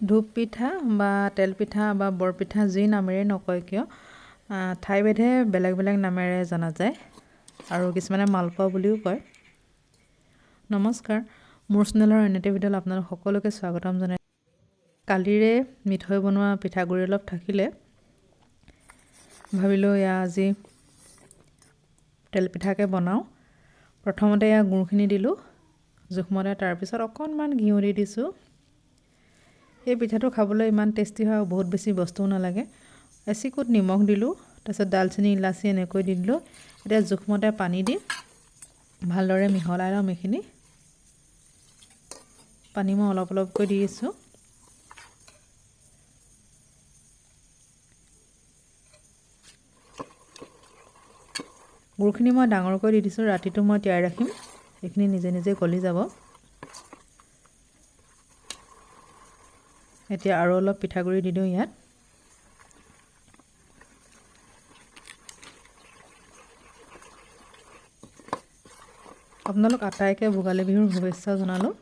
ধূপ পিঠা বা তেল পিঠা বা বৰপিঠা যি নামেৰে নকয় কিয় ঠাইভেদে বেলেগ বেলেগ নামেৰে জনা যায় আৰু কিছুমানে মালপোৱা বুলিও কয়। নমস্কাৰ মোৰ চেনেলৰ অন্য এটা ভিডিঅ'ত আপোনালোক সকলোকে স্বাগতম জনাই। কালিৰে মিঠৈ বনোৱা পিঠাগুড়ি অলপ থাকিলে ভাবিলোঁ এয়া আজি তেল পিঠাকে বনাওঁ। প্ৰথমতে এয়া গুড়খিনি দিলোঁ জোখমতে তাৰপিছত অকণমান ঘিউ দি দিছোঁ। এই পিঠাটো খাবলৈ ইমান টেষ্টি হয় আৰু বহুত বেছি বস্তুও নালাগে। এচিকুট নিমখ দিলোঁ তাৰপিছত ডালচেনি ইলাচি এনেকৈ দি দিলোঁ। এতিয়া জোখমতে পানী দি ভালদৰে মিহলাই ল'ম এইখিনি। পানী মই অলপ অলপকৈ দি আছোঁ। গুড়খিনি মই ডাঙৰকৈ দি দিছোঁ ৰাতিটো মই তিয়াই ৰাখিম। এইখিনি নিজে নিজে গলি যাব। এতিয়া আৰু অলপ পিঠাগুড়ি দি দিওঁ ইয়াত। আপোনালোক আটাইকে ভোগালী বিহুৰ শুভেচ্ছা জনালোঁ।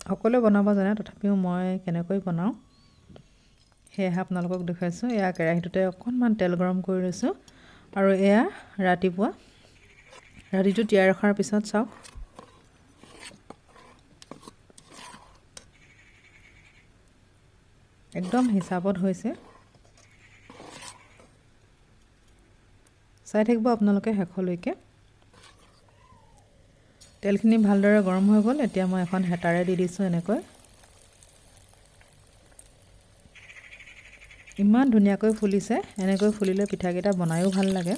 সকলোৱে বনাব জানে তথাপিও মই কেনেকৈ বনাওঁ সেয়েহে আপোনালোকক দেখুৱাইছোঁ। এয়া কেৰাহীটোতে অকণমান তেল গৰম কৰি লৈছোঁ। আৰু এয়া ৰাতিপুৱা ৰাতিটো তিয়াই ৰখাৰ পিছত চাওক। একদম হিচাপত হৈছে। চাই থাকিব আপোনালোকে শেষলৈকে। তেলখিনি ভালদৰে গৰম হৈ গ'ল এতিয়া মই এখন হেতাৰে দি দিছোঁ এনেকৈ। ইমান ধুনীয়াকৈ ফুলিছে এনেকৈ ফুলিলে পিঠাকেইটা বনায়ো ভাল লাগে।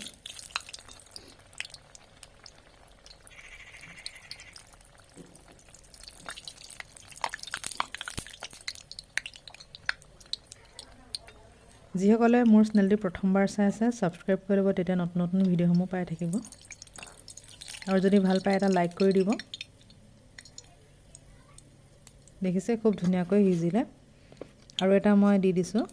যিসকলে মোৰ চেনেলটি প্ৰথমবাৰ চাই আছে ছাবস্ক্ৰাইব কৰি ল'ব, তেতিয়া নতুন নতুন ভিডিঅ'সমূহ পাই থাকিব। আৰু যদি ভালো পায় এটা লাইক কৰি দিব। দেখিছে, খুব ধুনীয়াকৈ সিজিলে। আৰু এটা মই দি দিছোঁ।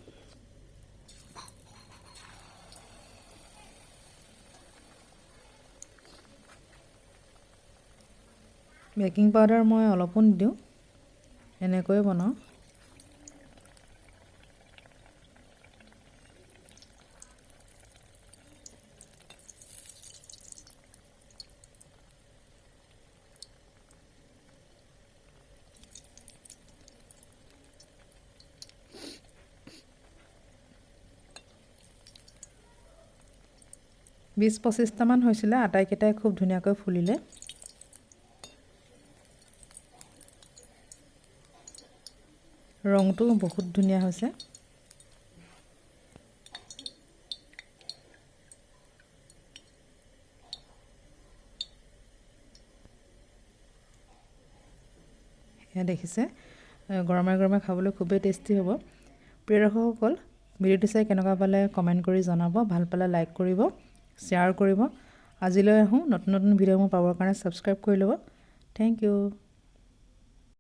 বেকিং পাউডাৰ মই অলপো নিদিওঁ। এনেকৈয়ে বনাওঁ। বিছ পঁচিছটামান হৈছিলে আটাইকেইটাই খুব ধুনীয়াকৈ ফুলিলে। ৰংটো বহুত ধুনীয়া হৈছে। সেয়া দেখিছে গৰমে গৰমে খাবলৈ খুবেই টেষ্টি হ'ব। প্ৰিয় দৰ্শকসকল ভিডিঅ'টো চাই কেনেকুৱা পালে কমেণ্ট কৰি জনাব ভাল পালে লাইক কৰিব। শ্বেয়াৰ কৰিব। আজিলৈ আহোঁ। নতুন নতুন ভিডিঅ'সমূহ পাবৰ কাৰণে ছাবস্ক্ৰাইব কৰি ল'ব। Thank U